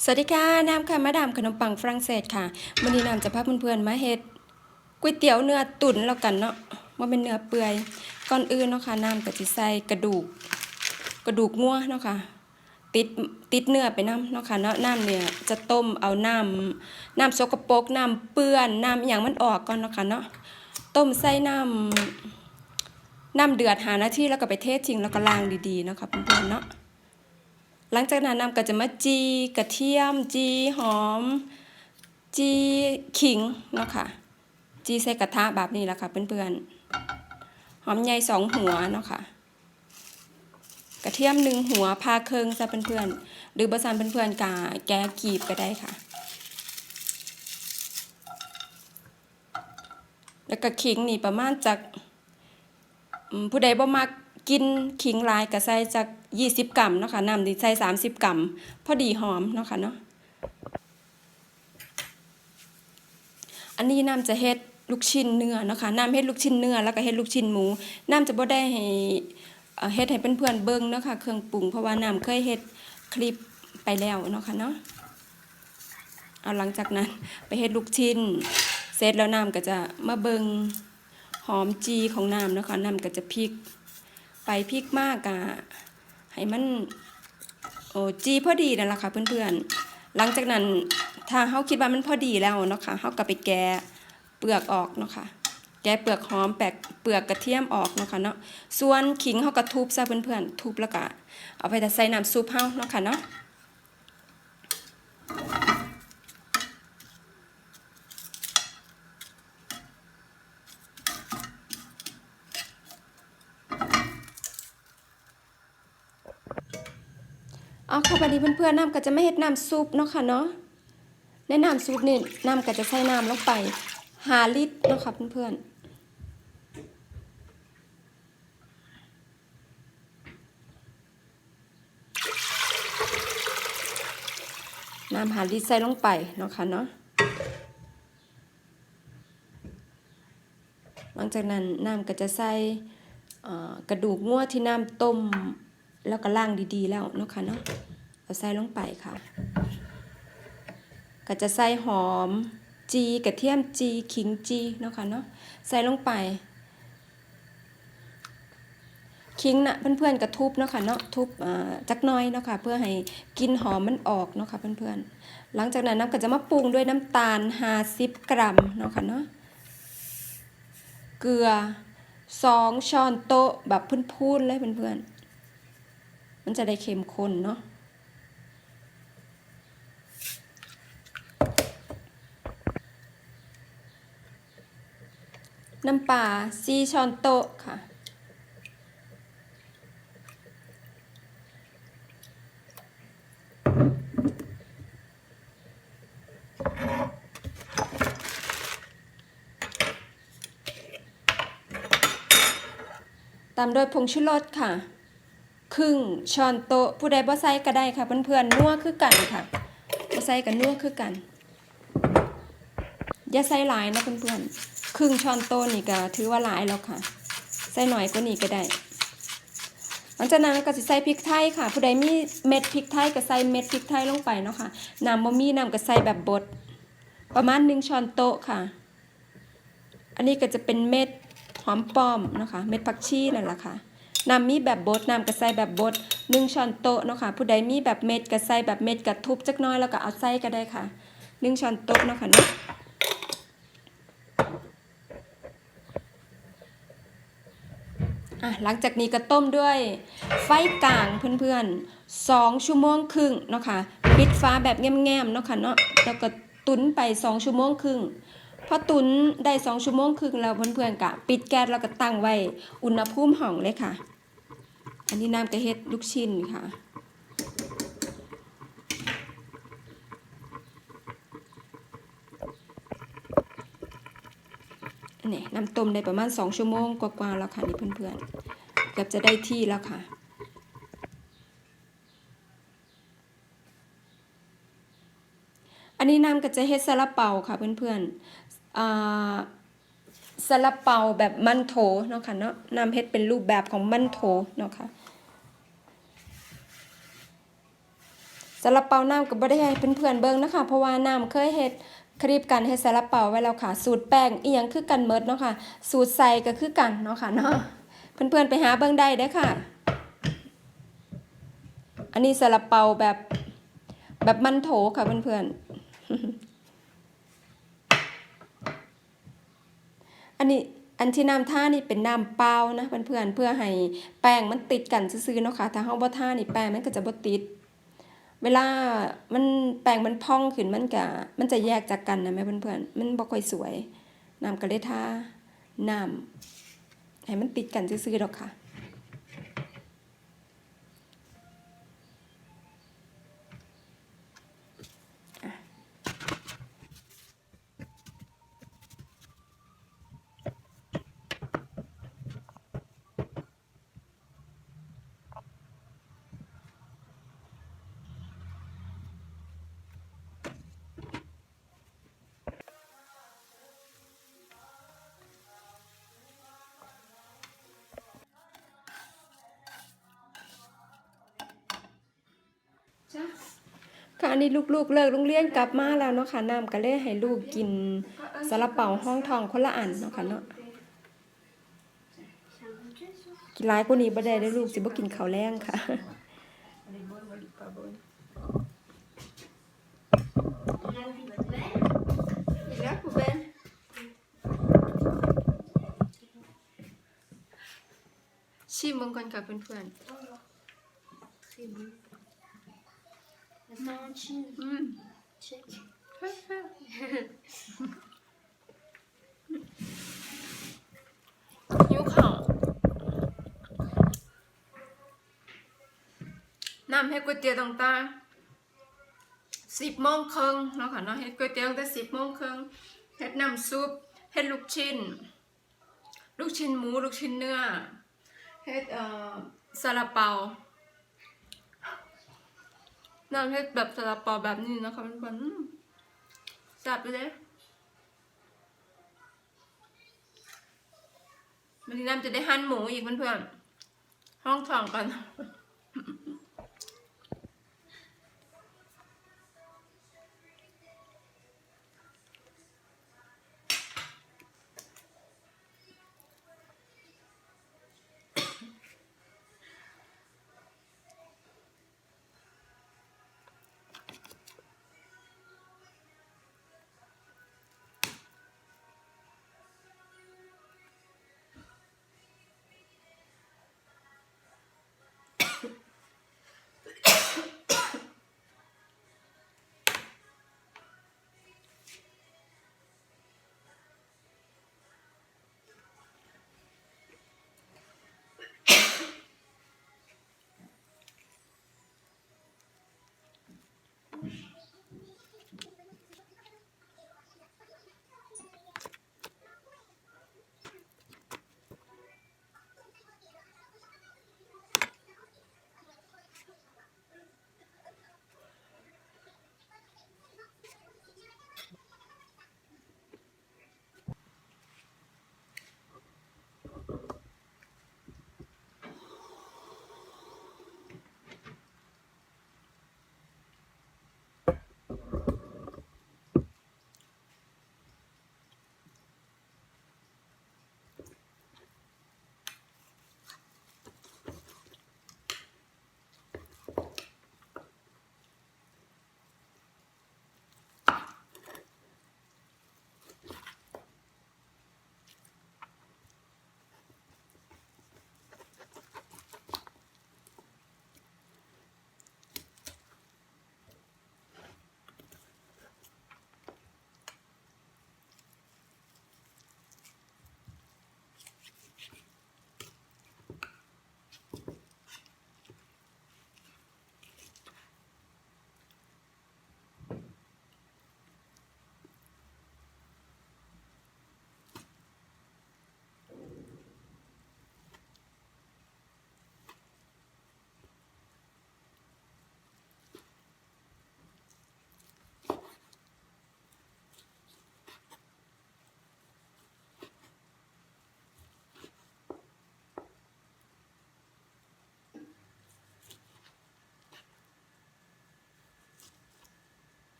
สวัสดีค่ะน้ำค่ะมาดามขนมปังฝรั่งเศสค่ะวันนี้น้ำจะพาเพื่อนๆมาเฮ็ดก๋วยเตี๋ยวเนื้อตุ๋นแล้วกันเนาะว่าเป็นเนื้อเปื่อยก่อนอื่นเนาะค่ะน้ำก็สิใส่กระดูก กระดูกงัวเนาะค่ะติดติดเนื้อไปน้ำเนาะค่ะเนาะน้ำเนี่ยจะต้มเอาน้ำน้ำสกปรกน้ำเปื้อนน้ำอย่างมันออกก่อนเนาะค่ะเนาะต้มใส่น้ำน้ำเดือดหานาทีแล้วก็ไปเททิ้งแล้วก็ล้างดีๆเนาะค่ะเพื่อนๆเนาะ หลังจากนั้นนำก็จะมาจีกระเทียม จีหอม จีขิงเนาะค่ะ จีใส่กระทะแบบนี้แหละค่ะเพื่อนๆ หอมใหญ่สองหัวเนาะค่ะ กระเทียมหนึ่งหัวพาเคิงซะเพื่อนๆ หรือบะซันเพื่อนๆกาแกะกีบก็ได้ค่ะ แล้วก็ขิงนี่ประมาณจากผู้ใดบ่มัก กินขิงลายก็ใส่จาก 20 กรัมเนาะค่ะน้ำนี่ใส่30 กรัม พอดีหอมเนาะค่ะเนาะอันนี้น้ำจะเฮ็ดลูกชิ้นเนื้อเนาะค่ะน้ำเฮ็ดลูกชิ้นเนื้อแล้วก็เฮ็ดลูกชิ้นหมูน้ำจะบ่ได้ให้เอ่อเฮ็ดให้เพื่อนๆเบิ่งเนาะค่ะเครื่องปรุงเพราะว่าน้ำเคยเฮ็ดคลิปไปแล้วเนาะค่ะเนาะเอาหลังจากนั้นไปเฮ็ดลูกชิ้นเสร็จแล้วน้ำก็จะมาเบิงหอมจีของน้ำเนาะคะน้ำก็จะพริก ไปพริกมากอะให้มันโอ้จีพอดีนั่นแหละค่ะเพื่อนๆ หลังจากนั้นถ้าเขาคิดว่ามันพอดีแล้วเนาะค่ะเขาก็ไปแกะเปลือกออกเนาะค่ะแกะเปลือกหอมแปกเปลือกกระเทียมออกเนาะค่ะเนาะส่วนขิงเขาก็ทุบซะเพื่อนๆทุบแล้วก็เอาไปแต่ใส่น้ำซุปเฮาเนาะค่ะเนาะ เพื่อนๆน้ำก็จะไม่เฮ็ดน้ำซุปเนาะค่ะเนาะในน้ำซุปนี่น้ำก็จะใส่น้ำลงไปหาลิตรเนาะค่ะเพื่อนๆน้ำหาลิตรใส่ลงไปเนาะค่ะเนาะ หลังจากนั้นน้ำก็จะใส่กระดูกงัวที่น้ำต้ม แล้วก็ล่างดีๆแล้วเนาะค่ะเนาะ เอาใส่ลงไปค่ะ ก็จะใส่หอมจีกระเทียมจีขิงจีเนาะค่ะเนาะใส่ลงไปขิงนะเพื่อนๆกระทุบเนาะค่ะเนาะทุบจักน้อยเนาะค่ะเพื่อให้กลินหอมมันออกเนาะค่ะเพื่อนๆหลังจากนั้นน้ำก็จะมาปรุงด้วยน้ำตาล50กรัมเนาะค่ะเนาะเกลือสองช้อนโต๊ะแบบพูนๆเลยเพื่อนๆมันจะได้เค็มข้นเนาะ น้ำปลาสี่ช้อนโต๊ะค่ะ ตามด้วยผงชูรสค่ะ ครึ่งช้อนโต๊ะผู้ใดบ่ใส่ก็ได้ค่ะ เพื่อนๆนัวคือกันค่ะบ่ใส่กับนัวคือกัน อย่าใส่หลายนะเพื่อนๆ ครึ่งช้อนโต๊ะนี่ก็ถือว่าหลายแล้วค่ะ ใส่หน่อยกว่านี้ก็ได้หลังจากนั้นก็สิใส่พริกไทยค่ะ ผู้ใดมีเม็ดพริกไทยก็ใส่เม็ดพริกไทยลงไปเนาะค่ะน้ำบ่มีน้ำก็ใส่แบบบด ประมาณ1ช้อนโต๊ะค่ะ อันนี้ก็จะเป็นเม็ดหอมป้อมเนาะคะ เม็ดผักชีนั่นแหละค่ะน้ำมีแบบบดน้ำกระใส่แบบบดหนึ่งช้อนโต๊ะเนาะค่ะผู้ใดมีแบบเม็ดกระใส่แบบเม็ดกระทุบจักน้อยแล้วก็เอาใส่ก็ได้ค่ะหนึ่งช้อนโต๊ะเนาะค่ะเนาะ อะหลังจากนี้ก็ต้มด้วยไฟกลางเพื่อนๆสองชั่วโมงครึ่งเนาะค่ะปิดฟ้าแบบแง่มๆเนาะค่ะเนาะแล้วก็ตุนไปสองชั่วโมงครึ่งพอตุนได้สองชั่วโมงครึ่งแล้วเพื่อนๆกะปิดแก๊สแล้วก็ตั้งไว้อุณหภูมิห้องเลยค่ะ อันนี้น้ำกระเฮ็ดลูกชิ้นค่ะ นี่น้ำต้มได้ประมาณ 2 ชั่วโมงกว่าๆแล้วค่ะนี่เพื่อนๆเกือบจะได้ที่แล้วค่ะอันนี้น้ำก็จะเฮ็ดซาลาเปาค่ะเพื่อนๆซาลาเปาแบบมันโถเนาะค่ะเนาะน้ำเฮ็ดเป็นรูปแบบของมันโถเนาะค่ะซาลาเปาน้ำก็บ่ได้ให้เพื่อนๆเบิ่งนะคะเพราะว่าน้ำเคยเฮ็ด คลิปการเฮ็ดซาลาเปาไว้แล้วค่ะ สูตรแป้งอีหยังคือกันเมิดเนาะค่ะ สูตรใส่ก็คือกันเนาะค่ะเนาะเพื่อนๆไปหาเบิ่งได้เด้อค่ะ อันนี้ซาลาเปาแบบแบบมันโถค่ะเพื่อนๆ อันนี้อันที่น้ำท่านี่เป็นน้ำเปล่านะเพื่อนๆเพื่อให้แป้งมันติดกันซื่อๆเนาะค่ะ ถ้าเฮาบ่ท่านี่แป้งมันก็จะบ่ติด เวลามันแป้งมันพองขึ้นมันกะมันจะแยกจากกันนะแม่เพื่อนๆมันบ่ค่อยสวยน้ำกระเลยทาน้ำให้มันติดกันซื่อๆดอกค่ะ อันนี้ลูกๆ เลิกโรงเรียนกลับมาแล้วเนาะค่ะน้ำก็เลยให้ลูกกินซาลาเปาห้องทองคนละอันเนาะค่ะเนาะกินหลายกว่านี้บ่ได้เด้ลูกสิบ่กินข้าวแรงค่ะชิมเบิ่งก่อนค่ะเพื่อนๆ อืม Check. หิวขาวน้ำเฮ็ดก๋วยเตี๋ยวต่างๆสิบโมงครึ่งเนาะค่ะเนาะเฮ็ดก๋วยเตี๋ยวตั้งแต่สิบโมงครึ่งเฮ็ดน้ำซุปเฮ็ดลูกชิ้น ลูกชิ้นหมู ลูกชิ้นเนื้อเฮ็ดเอ่อซาลาเปา น้ำเฮ็ดแบบสลับปอแบบนี้นะคะมันเป็นจับไปเลยวันนี้น้ำจะได้หั่นหมูอีกเพื่อนๆห้องทองกันเอน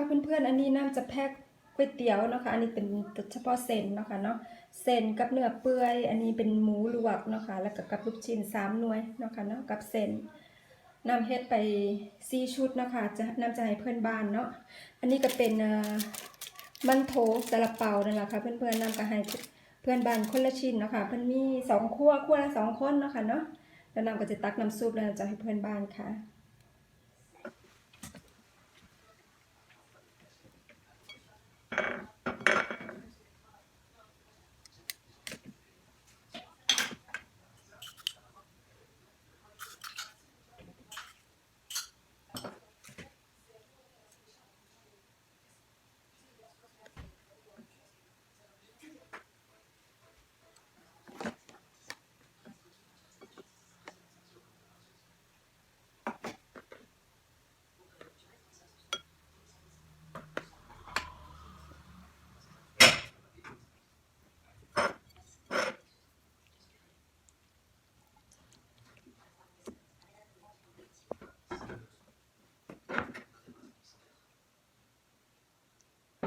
ค่ะเพื่อนๆ อันนี้น้ำจะแพ็คก๋วยเตี๋ยวเนาะคะอันนี้เป็นเฉพาะเส้นเนาะค่ะเนาะเส้นกับเนื้อเปื่อย อันนี้เป็นหมูลวกเนาะค่ะแล้วก็กับลูกชิ้นสามหน่วยเนาะค่ะเนาะกับเส้นน้ำเฮ็ดไปสี่ชุดเนาะค่ะจะน้ำจะให้เพื่อนบ้านเนาะอันนี้ก็เป็นมันโถซาลาเปานั่นแหละค่ะเพื่อนๆน้ำก็ให้เพื่อนบ้านคนละชิ้นเนาะค่ะเพื่อนมีสองคั่วคั่วละสองคนเนาะค่ะเนาะแล้วน้ำก็จะตักน้ำซุปแล้วจะให้เพื่อนบ้านค่ะ